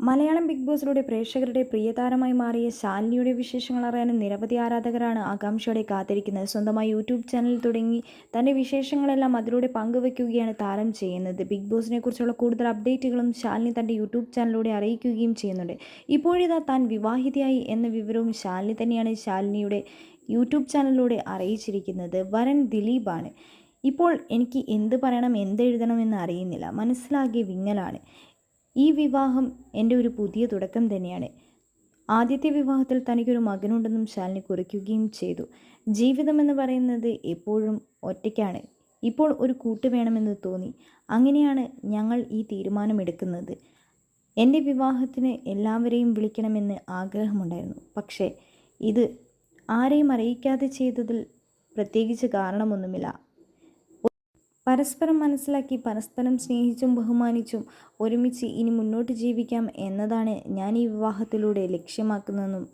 Malayalam big ബോസിലൂടെ പ്രേക്ഷകരുടെ പ്രിയതാരമായി മാറിയ ശാലിനിയുടെ വിശേഷങ്ങൾ അറിയാനും നിരവധി ആരാധകരാണ് ആകാംക്ഷയോടെ കാത്തിരിക്കുന്നത്. സ്വന്തമായി യൂട്യൂബ് ചാനൽ തുടങ്ങി തന്റെ വിശേഷങ്ങളെല്ലാം അതിലൂടെ പങ്കുവയ്ക്കുകയാണ് താരം ചെയ്യുന്നത്. ബിഗ് ബോസിനെ കുറിച്ചുള്ള കൂടുതൽ അപ്ഡേറ്റുകളും ശാലിനി തന്റെ യൂട്യൂബ് ചാനലിലൂടെ അറിയിക്കുകയും ചെയ്യുന്നുണ്ട്. ഇപ്പോഴിതാ താൻ വിവാഹിതയായി എന്ന വിവരവും ശാലിനി തന്നെയാണ് ശാലിനിയുടെ യൂട്യൂബ് ചാനലിലൂടെ അറിയിച്ചിരിക്കുന്നത്. വരൻ ദിലീപാണ്. ഇപ്പോൾ എനിക്ക് എന്ത് പറയണം എന്തെഴുതണമെന്ന് അറിയുന്നില്ല. മനസ്സിലാകെ വിങ്ങലാണ്. ഈ വിവാഹം എന്റെ ഒരു പുതിയ തുടക്കം തന്നെയാണ്. ആദ്യത്തെ വിവാഹത്തിൽ തനിക്കൊരു മകനുണ്ടെന്നും ശാലിനി കുറിക്കുകയും ചെയ്തു. ജീവിതമെന്ന് പറയുന്നത് എപ്പോഴും ഒറ്റയ്ക്കാണ്. ഇപ്പോൾ ഒരു കൂട്ട് വേണമെന്ന് തോന്നി. അങ്ങനെയാണ് ഞങ്ങൾ ഈ തീരുമാനമെടുക്കുന്നത്. എന്റെ വിവാഹത്തിന് എല്ലാവരെയും വിളിക്കണമെന്ന് ആഗ്രഹമുണ്ടായിരുന്നു. പക്ഷേ ഇത് ആരെയും അറിയിക്കാതെ ചെയ്തതിൽ പ്രത്യേകിച്ച് കാരണമൊന്നുമില്ല. പരസ്പരം മനസ്സിലാക്കി പരസ്പരം സ്നേഹിച്ചും ബഹുമാനിച്ചും ഒരുമിച്ച് ഇനി മുന്നോട്ട് ജീവിക്കാം എന്നതാണ് ഞാൻ ഈ വിവാഹത്തിലൂടെ ലക്ഷ്യമാക്കുന്നതെന്നും